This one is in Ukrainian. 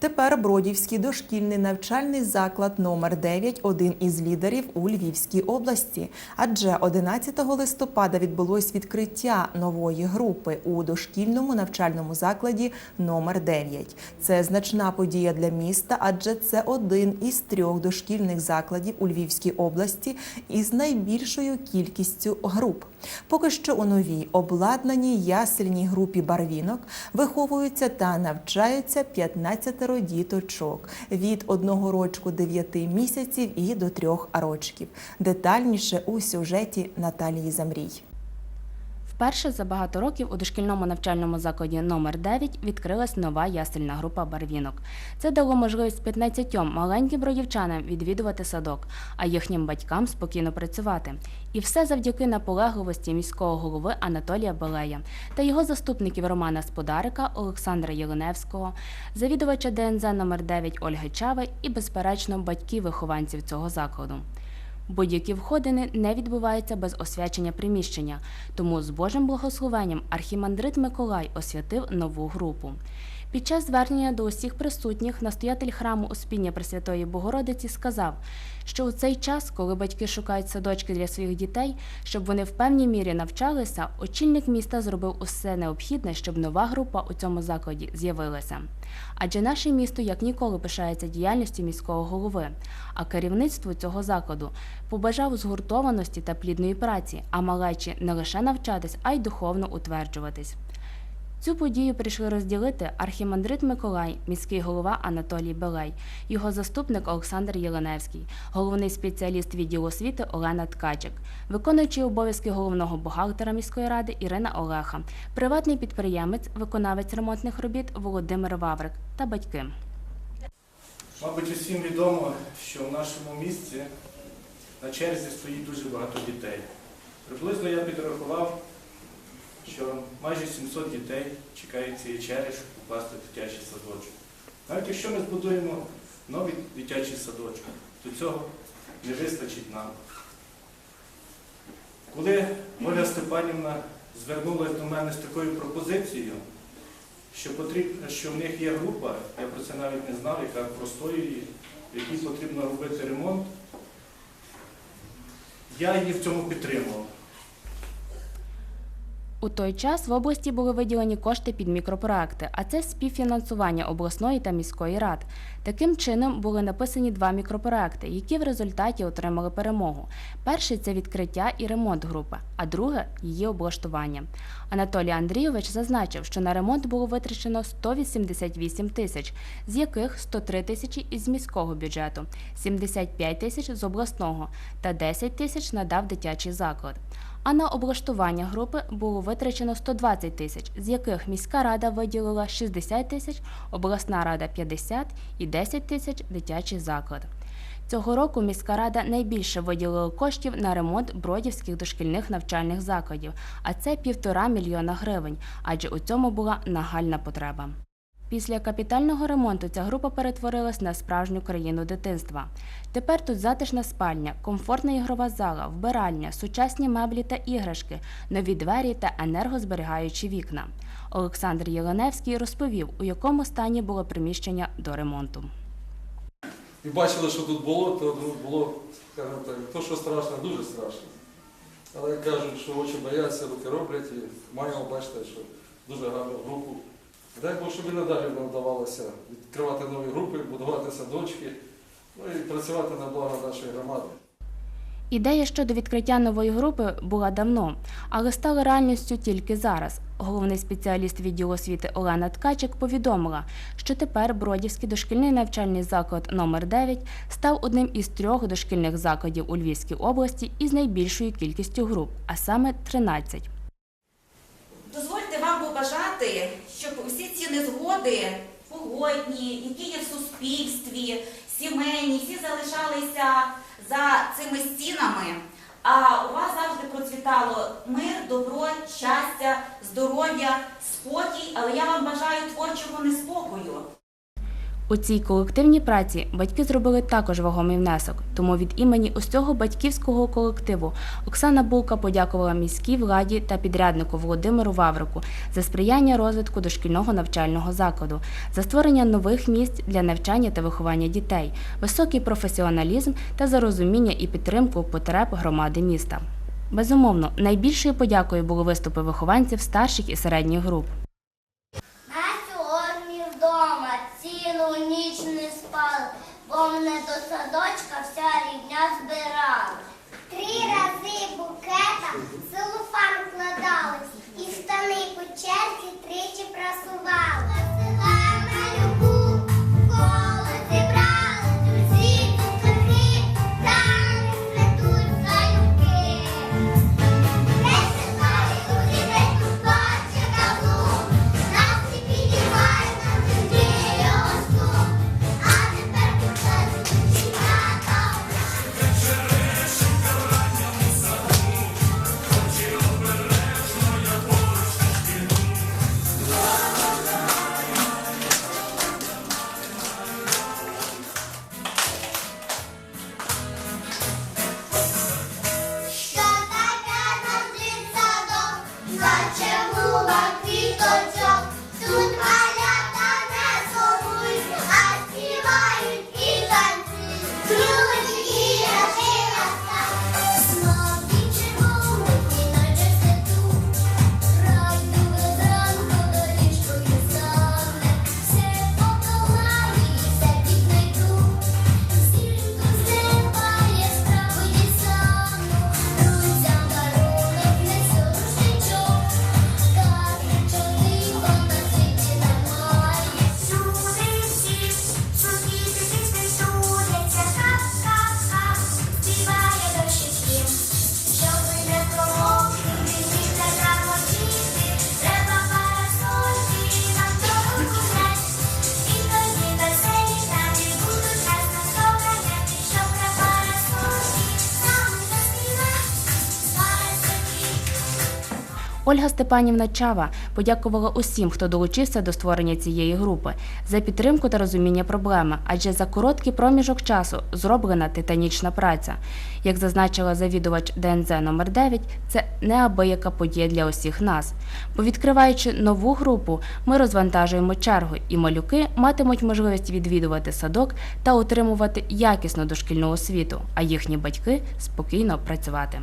Тепер Бродівський дошкільний навчальний заклад номер 9 – один із лідерів у Львівській області. Адже 11 листопада відбулось відкриття нової групи у дошкільному навчальному закладі номер 9. Це значна подія для міста, адже це один із трьох дошкільних закладів у Львівській області із найбільшою кількістю груп. Поки що у новій обладнаній ясельній групі барвінок виховуються та навчаються 15 діточок від одного рочку 9 місяців і до трьох рочків. Детальніше у сюжеті Наталії Замрій. Вперше за багато років у дошкільному навчальному закладі номер 9 відкрилась нова ясельна група барвінок. Це дало можливість 15 маленьким бродівчанам відвідувати садок, а їхнім батькам спокійно працювати. І все завдяки наполегливості міського голови Анатолія Белея та його заступників Романа Сподарика, Олександра Єленевського, завідувача ДНЗ номер 9 Ольги Чави і, безперечно, батьків вихованців цього закладу. Будь-які входини не відбуваються без освячення приміщення, тому з Божим благословенням архімандрит Миколай освятив нову групу. Під час звернення до усіх присутніх настоятель храму Успіння Пресвятої Богородиці сказав, що у цей час, коли батьки шукають садочки для своїх дітей, щоб вони в певній мірі навчалися, очільник міста зробив усе необхідне, щоб нова група у цьому закладі з'явилася. Адже наше місто як ніколи пишається діяльністю міського голови, а керівництву цього закладу побажав згуртованості та плідної праці, а малечі не лише навчатись, а й духовно утверджуватись. Цю подію прийшли розділити архімандрит Миколай, міський голова Анатолій Белей, його заступник Олександр Єленевський, головний спеціаліст відділу освіти Олена Ткачик, виконуючий обов'язки головного бухгалтера міської ради Ірина Олеха, приватний підприємець, виконавець ремонтних робіт Володимир Ваврик та батьки. Мабуть, усім відомо, що в нашому місті на черзі стоїть дуже багато дітей. Приблизно я підрахував, що майже 700 дітей чекають цієї черги, щоб покласти дитячий садочок. Навіть якщо ми збудуємо новий дитячий садочок, то цього не вистачить нам. Коли Оля Степанівна звернулася до мене з такою пропозицією, що потрібно, що в них є група, я про це навіть не знав, яка простоює, в якій потрібно робити ремонт. Я її в цьому підтримував. У той час в області були виділені кошти під мікропроекти, а це співфінансування обласної та міської рад. Таким чином були написані два мікропроекти, які в результаті отримали перемогу. Перший це відкриття і ремонт групи, а друге її облаштування. Анатолій Андрійович зазначив, що на ремонт було витрачено 188 тисяч, з яких 103 тисячі із міського бюджету, 75 тисяч з обласного та 10 тисяч надав дитячий заклад. А на облаштування групи було витрачено 120 тисяч, з яких міська рада виділила 60 тисяч, обласна рада 50 і 10 тисяч дитячий заклад. Цього року міська рада найбільше виділила коштів на ремонт бродівських дошкільних навчальних закладів, а це півтора мільйона гривень, адже у цьому була нагальна потреба. Після капітального ремонту ця група перетворилась на справжню країну дитинства. Тепер тут затишна спальня, комфортна ігрова зала, вбиральня, сучасні меблі та іграшки, нові двері та енергозберігаючі вікна. Олександр Єленевський розповів, у якому стані було приміщення до ремонту. І бачили, що тут було, то ну, було, скажімо так, то, що страшно, дуже страшно. Але кажуть, що очі бояться, руки роблять, і маємо бачити, що дуже гарну групу. Дай Бог, щоб і надалі нам вдавалося відкривати нові групи, будувати садочки, ну і працювати на благо нашої громади. Ідея щодо відкриття нової групи була давно, але стала реальністю тільки зараз. Головний спеціаліст відділу освіти Олена Ткачик повідомила, що тепер Бродівський дошкільний навчальний заклад номер 9 став одним із трьох дошкільних закладів у Львівській області із найбільшою кількістю груп, а саме 13. Дозвольте вам побажати, незгоди погодні, які є в суспільстві, сімейні, всі залишалися за цими стінами, а у вас завжди процвітало мир, добро, щастя, здоров'я, спокій, але я вам бажаю творчого неспокою. У цій колективній праці батьки зробили також вагомий внесок. Тому від імені усього батьківського колективу Оксана Булка подякувала міській владі та підряднику Володимиру Ваврику за сприяння розвитку дошкільного навчального закладу, за створення нових місць для навчання та виховання дітей, високий професіоналізм та за розуміння і підтримку потреб громади міста. Безумовно, найбільшою подякою були виступи вихованців старших і середніх груп. Цілу ніч не спали, бо мене до садочка вся рідня збирала. Три рази букета в целофан вкладались, і штани по черзі тричі прасували. Ольга Степанівна Чава подякувала усім, хто долучився до створення цієї групи, за підтримку та розуміння проблеми, адже за короткий проміжок часу зроблена титанічна праця. Як зазначила завідувач ДНЗ номер 9 це неабияка подія для усіх нас. Бо відкриваючи нову групу, ми розвантажуємо чергу, і малюки матимуть можливість відвідувати садок та отримувати якісну дошкільну освіту, а їхні батьки спокійно працювати.